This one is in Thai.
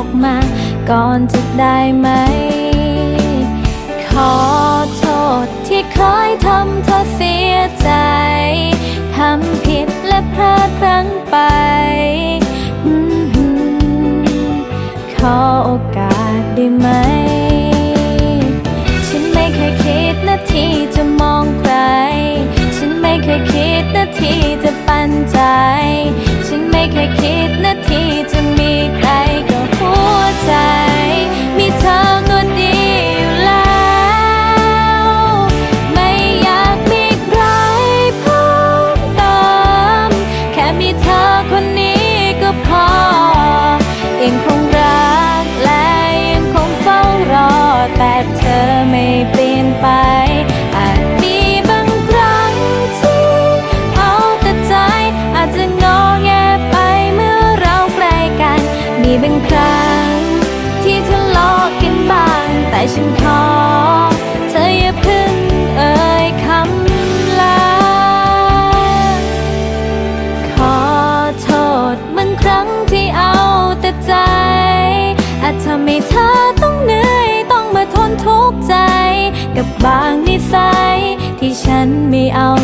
อกมา ก่อนจะได้ไหม ขอโทษที่เคยทำเธอเสียใจ ทำผิดและพลาดพลั้งไป ขอโอกาสได้ไหม เปลี่ยนไป อาจมีบางครั้งที่เอาแต่ใจ อาจจะงอแงไปเมื่อเราใกล้กัน มีบางครั้งที่ทะเลาะกันบ้าง แต่ฉันขอเธอ บางนิสัยที่ฉันไม่เอา